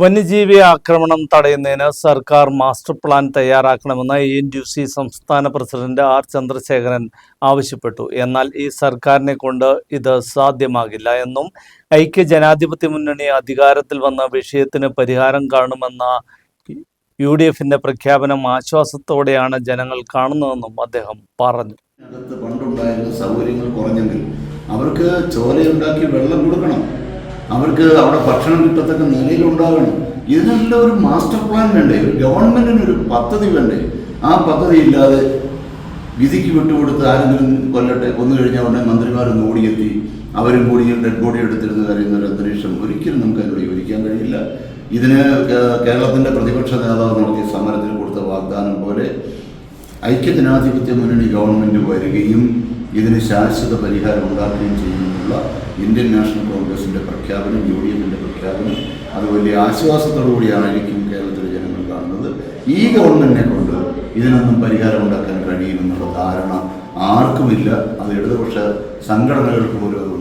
വന്യജീവി ആക്രമണം തടയുന്നതിന് സർക്കാർ മാസ്റ്റർ പ്ലാൻ തയ്യാറാക്കണമെന്ന് എ എൻ സി സംസ്ഥാന പ്രസിഡന്റ് ആർ ചന്ദ്രശേഖരൻ ആവശ്യപ്പെട്ടു. എന്നാൽ ഈ സർക്കാരിനെ കൊണ്ട് ഇത് സാധ്യമാകില്ല എന്നും ഐക്യ ജനാധിപത്യ മുന്നണി അധികാരത്തിൽ വന്ന വിഷയത്തിന് പരിഹാരം കാണുമെന്ന യു ഡി എഫിന്റെ പ്രഖ്യാപനം ആശ്വാസത്തോടെയാണ് ജനങ്ങൾ കാണുന്നതെന്നും അദ്ദേഹം പറഞ്ഞു. പണ്ടുണ്ടായിരുന്ന സൗകര്യങ്ങൾ കുറഞ്ഞെങ്കിൽ അവർക്ക് ചോലയുണ്ടാക്കി വെള്ളം കൊടുക്കണം. അവർക്ക് അവിടെ ഭക്ഷണം കിട്ടത്തക്ക നിലയിലുണ്ടാകണം ഇതിനെല്ലാം ഒരു മാസ്റ്റർ പ്ലാൻ വേണ്ടേ? ഒരു ഗവൺമെന്റിന് ഒരു പദ്ധതി വേണ്ടേ? ആ പദ്ധതി ഇല്ലാതെ വിധിക്ക് വിട്ടുകൊടുത്ത് ആരെങ്കിലും കൊല്ലട്ടെ? കൊന്നു കഴിഞ്ഞാൽ ഉടനെ മന്ത്രിമാരൊന്ന് ഓടിയെത്തി. അവരും കൂടി ഡെഡ് ബോഡി എടുത്തിരുന്ന് കരയുന്ന ഒരു അന്തരീക്ഷം ഒരിക്കലും നമുക്ക് അതിനോട് യോജിക്കാൻ കഴിയില്ല. ഇതിന് കേരളത്തിന്റെ പ്രതിപക്ഷ നേതാവ് നടത്തിയ സമരത്തിന് കൊടുത്ത വാഗ്ദാനം പോലെ ഐക്യജനാധിപത്യ മുന്നണി ഗവൺമെന്റ് വരികയും ഇതിന് ശാശ്വത പരിഹാരം ഉണ്ടാക്കുകയും ചെയ്യുമെന്നുള്ള ഇന്ത്യൻ നാഷണൽ കോൺഗ്രസിന്റെ പ്രഖ്യാപനം യു ഡി എഫിന്റെ പ്രഖ്യാപനം. അത് വലിയ ആശ്വാസത്തോടുകൂടിയായിരിക്കും കേരളത്തിലെ ജനങ്ങൾ കാണുന്നത്. ഈ ഗവൺമെന്റിനെ കൊണ്ട് ഇതിനൊന്നും പരിഹാരം ഉണ്ടാക്കാൻ കഴിയുമെന്നുള്ള ധാരണ ആർക്കുമില്ല. അത് ഇടതുപക്ഷ സംഘടനകൾക്ക് പോലും